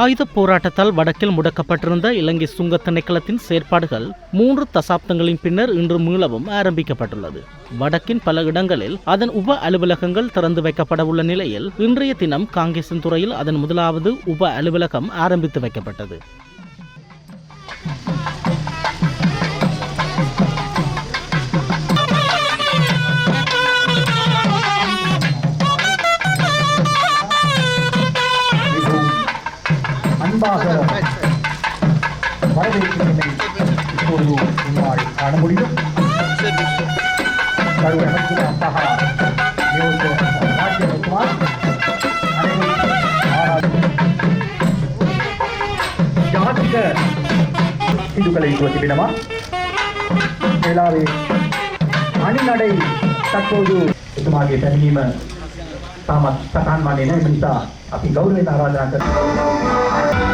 ஆயுத போராட்டத்தால் வடக்கில் முடக்கப்பட்டிருந்த இலங்கை சுங்க திணைக்களத்தின் செயற்பாடுகள் மூன்று தசாப்தங்களின் பின்னர் இன்று மீளவும் ஆரம்பிக்கப்பட்டுள்ளது. வடக்கின் பல இடங்களில் அதன் உப அலுவலகங்கள் திறந்து வைக்கப்பட உள்ள நிலையில் இன்றைய தினம் காங்கேசன் துறையில் அதன் முதலாவது உப அலுவலகம் ஆரம்பித்து வைக்கப்பட்டது. அன்பாக வரவேற்கின்றனை இப்பொழுது உன்னால் காண முடியும் கருவை அமைச்சர் அப்பாஹா பாட்டியகுமார் அனைவரும் ஆராய்ச்சி ஜாதிக இதுகளை துவக்கிவிடமா எல்லாவே අනිනඩයි තත්වෝදු එතුමාගේ පැමිණීම තාමත් සටන් වන්නේ නැහැ ඒ නිසා අපි ගෞරවයෙන් ආරාධනා කරනවා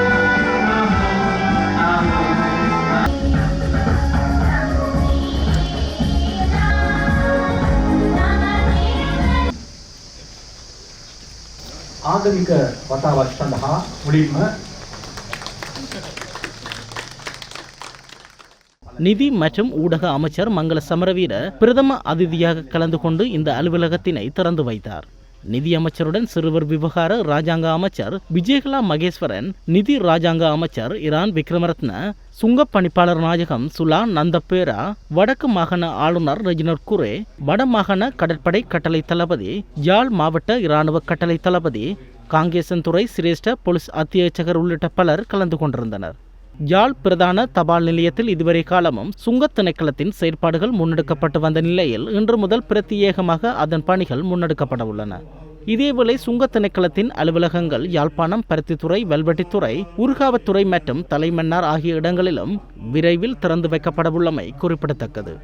ಆಗಲಿಕವತಾವಷ್ಟಂತಹ முடியுமா நிதி மற்றும் ஊடக அமைச்சர் மங்கள சமரவீர பிரதம அதிதியாக கலந்து கொண்டு இந்த அலுவலகத்தினை திறந்து வைத்தார் நிதி அமைச்சருடன் சிறுவர் விவகார ராஜாங்க அமைச்சர் விஜயகலா மகேஸ்வரன் நிதி ராஜாங்க அமைச்சர் இரான் விக்ரமரத்ன சுங்கப் பணிப்பாளர் நாயகம் சுலா நந்தப்பேரா வடக்கு மாகாண ஆளுநர் ரெஜினர் குரே வட மாகாண கடற்படை கட்டளை தளபதி யாழ் மாவட்ட இராணுவ கட்டளை தளபதி காங்கேசன்துறை சிரேஷ்ட போலீஸ் அத்தியட்சகர் உள்ளிட்ட பலர் கலந்து கொண்டிருந்தனர். யாழ் பிரதான தபால் நிலையத்தில் இதுவரை காலமும் சுங்கத் திணைக்களத்தின் செயற்பாடுகள் முன்னெடுக்கப்பட்டு வந்த நிலையில் இன்று முதல் பிரத்யேகமாக அதன் பணிகள் முன்னெடுக்கப்பட உள்ளன. இதேவேளை சுங்கத் திணைக்களத்தின் அலுவலகங்கள் யாழ்ப்பாணம் பருத்தித்துறை வெல்வெட்டித்துறை உருகாவத்துறை மற்றும் தலைமன்னார் ஆகிய இடங்களிலும் விரைவில் திறந்து வைக்கப்படவுள்ளமை குறிப்பிடத்தக்கது.